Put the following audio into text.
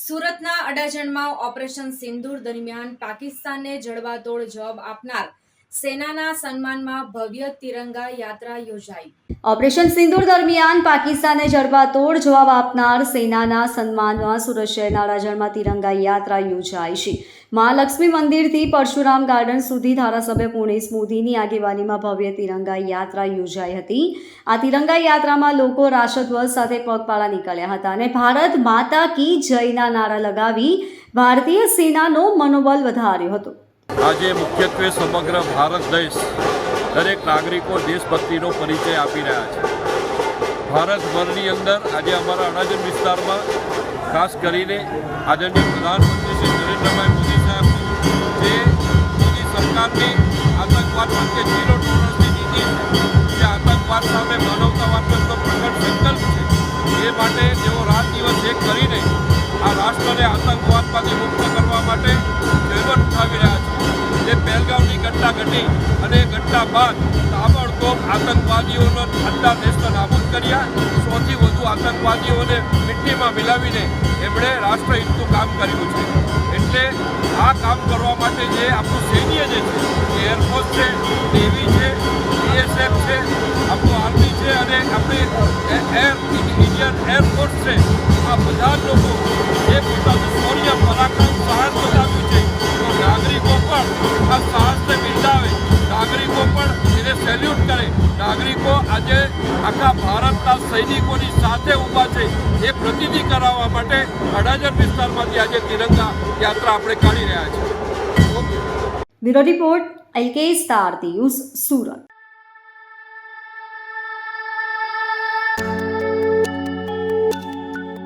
સુરતના અડાજણમાં ઓપરેશન સિંદૂર દરમિયાન પાકિસ્તાનને જડબાતોડ જવાબ આપનાર સેનાના સન્માનમાં ભવ્ય તિરંગા યાત્રા યોજાઈ. ઓપરેશન સિંદૂર દરમિયાન પાકિસ્તાને જડબાતોડ જવાબ આપનાર સેનાના સન્માનમાં સુરત શહેરના અડાજણમાં તિરંગા યાત્રા યોજાઈ છે. મહાલક્ષ્મી મંદિરથી પરશુરામ ગાર્ડન સુધી ધારાસભ્ય પુણેશ મોદીની આગેવાનીમાં ભવ્ય તિરંગા યાત્રા યોજાઈ હતી. આ તિરંગા યાત્રામાં લોકો રાષ્ટ્રધ્વજ સાથે પગપાળા નીકળ્યા હતા અને ભારત માતા કી જયના નારા લગાવી ભારતીય સેનાનો મનોબલ વધાર્યો હતો. આજે મુખ્યત્વે સમગ્ર ભારત દેશ દરેક નાગરિકો દેશભક્તિનો પરિચય આપી રહ્યા છે. ભારતભરની અંદર આજે અમારા અડાજણ વિસ્તારમાં ખાસ કરીને આદરણીય પ્રધાનમંત્રી શ્રી નરેન્દ્રભાઈ મોદી સાહેબ જે મોદી સરકારની આતંકવાદ પ્રત્યે ઝીરો ટોલરન્સની નીતિ જે આતંકવાદ સામે માનવતાવાદ એમનો પ્રગટ સંકલ્પ છે. એ માટે તેઓ રાત દિવસ એક કરીને આ રાષ્ટ્રને આતંકવાદમાંથી મુક્ત કરવા માટે ઘટના ઘટી અને ઘટના બાદ તાબડતોબ આતંકવાદીઓનો આટલા દેશને નાબૂદ કર્યા. સૌથી વધુ આતંકવાદીઓને મિટ્ટીમાં મિલાવીને એમણે રાષ્ટ્રહિતનું કામ કર્યું છે. એટલે આ કામ કરવા માટે જે આપણું સૈન્ય જે છે એરફોર્સ છે નેવી છે બીએસએફ છે, આપણું આર્મી છે અને આપણી એર ઇન્ડિયન એરફોર્સ છે, આ બધા જ લોકો જે પોતાનું શૌર્ય, પરાક્રમ સાહસ બતાવ્યું છે. તો નાગરિકો પણ આ આજે આખા ભારતના સૈનિકોની સાથે ઊભા છે એ પ્રતિનિધિ કરાવવા માટે અડાજર વિસ્તારમાંથી આજે તિરંગા યાત્રા આપણે કાઢી રહ્યા છીએ bureau report LK star news Surat.